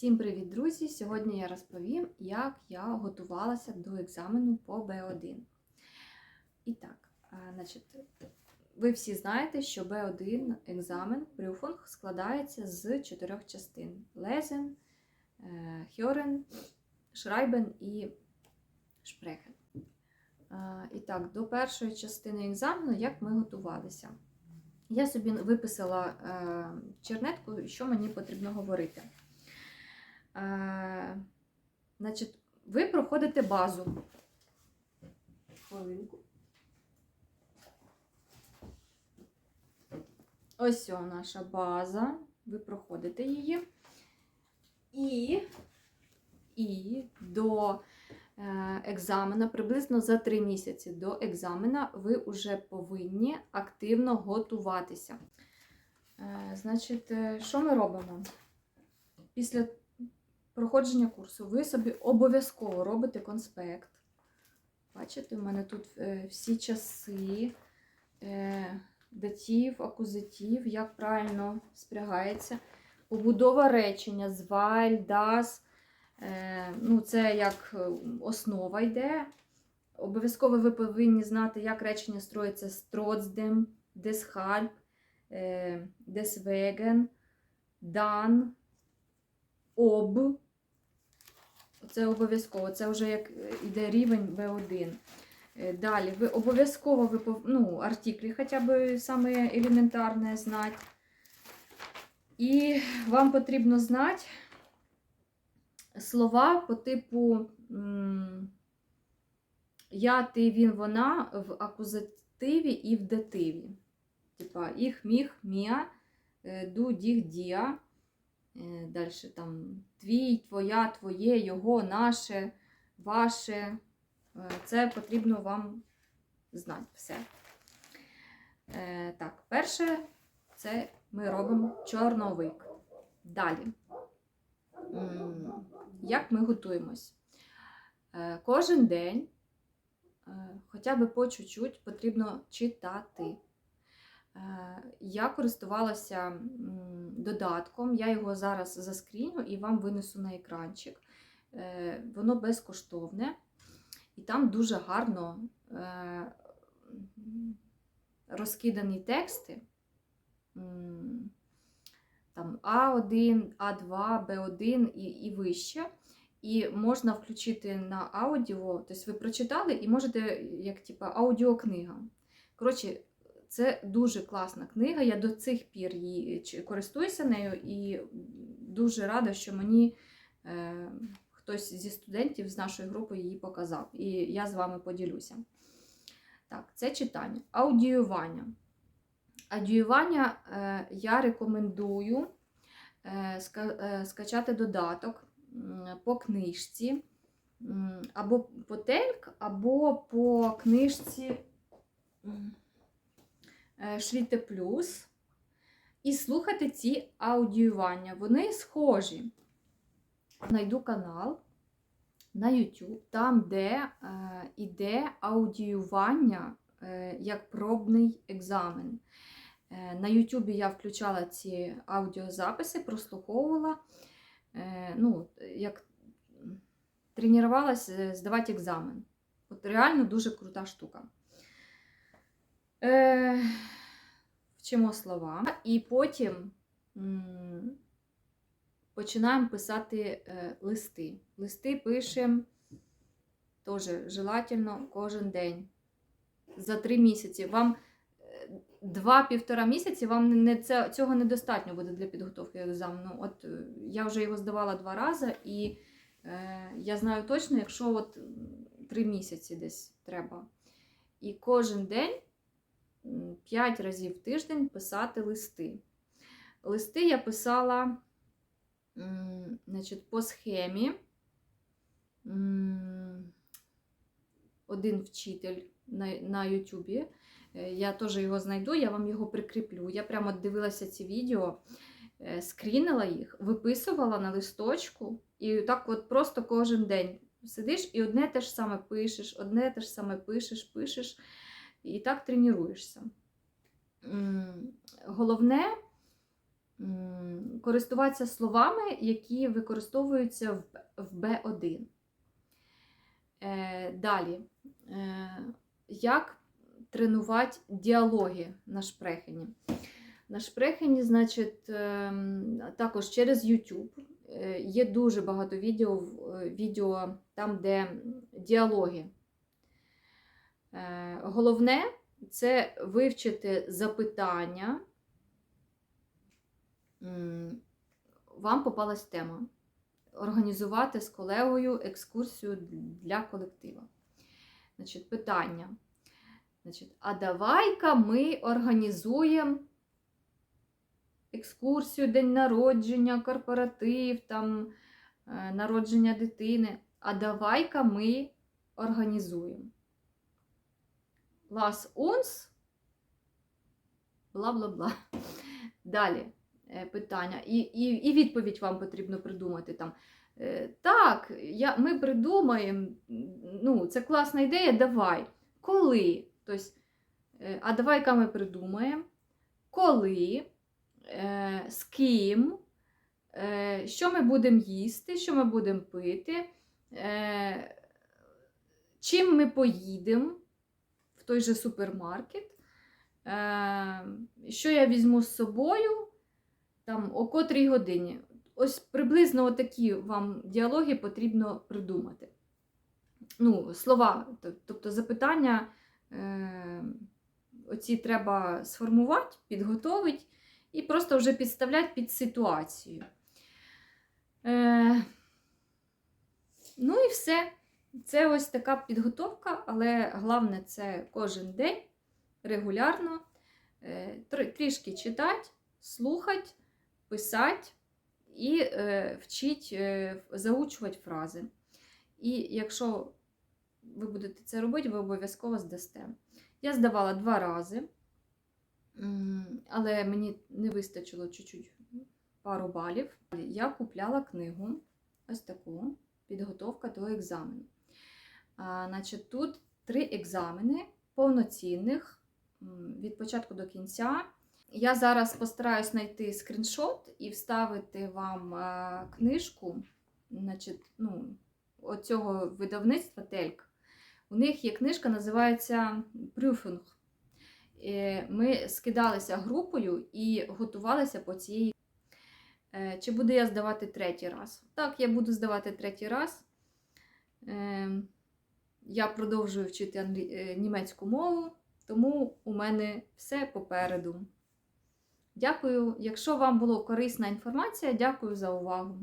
Всім привіт, друзі! Сьогодні я розповім, як я готувалася до екзамену по Б1. І так, значить, ви всі знаєте, що Б1 екзамен Прюфунг складається з чотирьох частин: Лезен, е, Хьорен, Шрайбен і Шпрехен. І так, до першої частини екзамену, як ми готувалися. Я собі виписала е, чернетку, що мені потрібно говорити. Е, значить, ви проходите базу. Хвилинку. Ось о, наша база. Ви проходите її. І, і до е, екзамена, приблизно за 3 місяці до екзамена, ви вже повинні активно готуватися. Е, значить, що ми робимо? Після проходження курсу ви собі обов'язково робите конспект. Бачите, у мене тут е, всі часи, е, датів, акузатив, як правильно спрягається. Побудова речення, зваль, дас. Е, ну, це як основа йде. Обов'язково ви повинні знати, як речення строїться з троцдем, десхальп, десвеген, дан, об. Це обов'язково, це вже як йде рівень B1. Е, Далі, ви обов'язково ви ну, артиклі хоча б саме елементарне знати. І вам потрібно знати слова по типу я, ти, він, вона в акузативі і в дативі. Типа їх, міг, мія, е, ду, діх, дія. Далі там твій, твоя, твоє, його, наше, ваше. Е, Це потрібно вам знати все. Е, Так, перше, це ми робимо чорновик. Далі. Як ми готуємось? Е, Кожен день, е, хоча б по чуть-чуть, потрібно читати. Е, Я користувалася додатком, я його зараз заскріню і вам винесу на екранчик. Е, Воно безкоштовне, і там дуже гарно е, розкидані тексти. Там А1, А2, Б1 і, і вище. І можна включити на аудіо, тобто ви прочитали і можете, як типа аудіокнига. Коротше, це дуже класна книга. Я до цих пір її користуюся нею і дуже рада, що мені е, хтось зі студентів з нашої групи її показав. І я з вами поділюся. Так, це читання. Аудіювання. Аудіювання е, я рекомендую е, ска- е, скачати додаток по книжці, або по тельк, або по книжці. Е, Шріте Плюс і слухати ці аудіювання. Вони схожі. Найду канал на YouTube, там, де е, іде аудіювання е, як пробний екзамен. Е, на YouTube я включала ці аудіозаписи, прослуховувала, е, ну, як тренувалася здавати екзамен. От реально дуже крута штука. Е, вчимо слова, і потім м, починаємо писати е, листи. Листи пишемо теж желательно кожен день. За три місяці. Вам е, два-півтора місяці вам не, це, цього недостатньо буде для підготовки екзамену. От е, я вже його здавала два рази, і е, я знаю точно, якщо от три місяці десь треба. І кожен день п'ять разів в тиждень писати листи. Листи я писала значить, по схемі. Один вчитель на, на Ютубі. Е, Я теж його знайду, я вам його прикріплю. Я прямо дивилася ці відео, е, скрінила їх, виписувала на листочку, і так от просто кожен день сидиш і одне те ж саме пишеш, одне те ж саме пишеш, пишеш, і так тренуєшся. Головне користуватися словами, які використовуються в, в Б1. Е, далі, е, як тренувати діалоги на шпрехені? На шпрехені, значить, ем, також через YouTube е, є дуже багато відео, відео там, де діалоги. Е, Головне це вивчити запитання. Вам попалась тема. Організувати з колегою екскурсію для колектива. Значить, питання. Значить, а давай-ка ми організуємо екскурсію, день народження, корпоратив, там, е, народження дитини. А давай-ка ми організуємо. Лас унс, бла-бла-бла. Далі е, питання. І, і, і відповідь вам потрібно придумати там. Е, Так, я, ми придумаємо, ну, це класна ідея, давай. Коли? Тобто, а давай-ка ми придумаємо, коли, з ким, що ми будемо їсти, що ми будемо пити, чим ми поїдемо той же супермаркет, е, що я візьму з собою, там, о котрій годині. Ось приблизно такі вам діалоги потрібно придумати. Ну, слова, тобто запитання, е, оці треба сформувати, підготовити і просто вже підставляти під ситуацію. Е, ну і все. Це ось така підготовка, але головне це кожен день регулярно е, трішки читати, слухати, писати і е, вчить е, заучувати фрази. І якщо ви будете це робити, ви обов'язково здасте. Я здавала два рази, але мені не вистачило чуть-чуть пару балів. Я купляла книгу, ось таку підготовка до екзамену. А, значить, тут три екзамени повноцінних від початку до кінця. Я зараз постараюсь знайти скріншот і вставити вам е, книжку значить, ну, оцього видавництва Тельк. У них є книжка, називається Прюфунг. Е, Ми скидалися групою і готувалися по цій. Е, Чи буду я здавати третій раз? Так, я буду здавати третій раз. Я продовжую вчити англі- е, німецьку мову, тому у мене все попереду. Дякую. Якщо вам була корисна інформація, дякую за увагу.